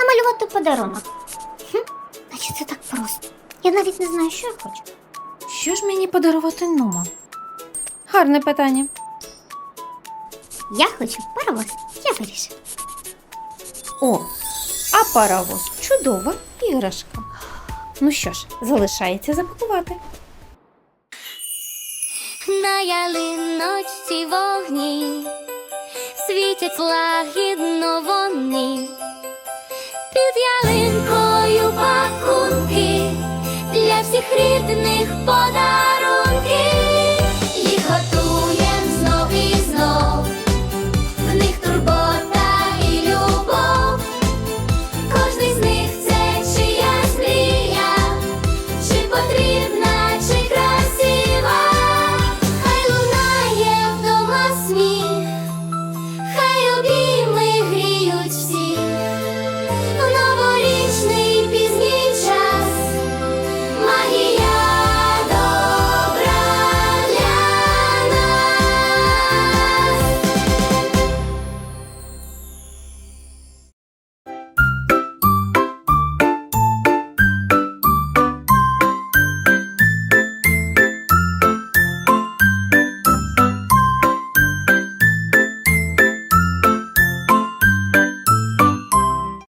намалювати подарунок. Хм, наче це так просто. Я навіть не знаю, що я хочу. Що ж мені подарувати Нума? Гарне питання. Я хочу паровоз. Я вирішила. О, а паровоз чудова іграшка. Ну що ж, залишається запакувати. На ялиночці вогні світять лагідно всіх рідних подарунків.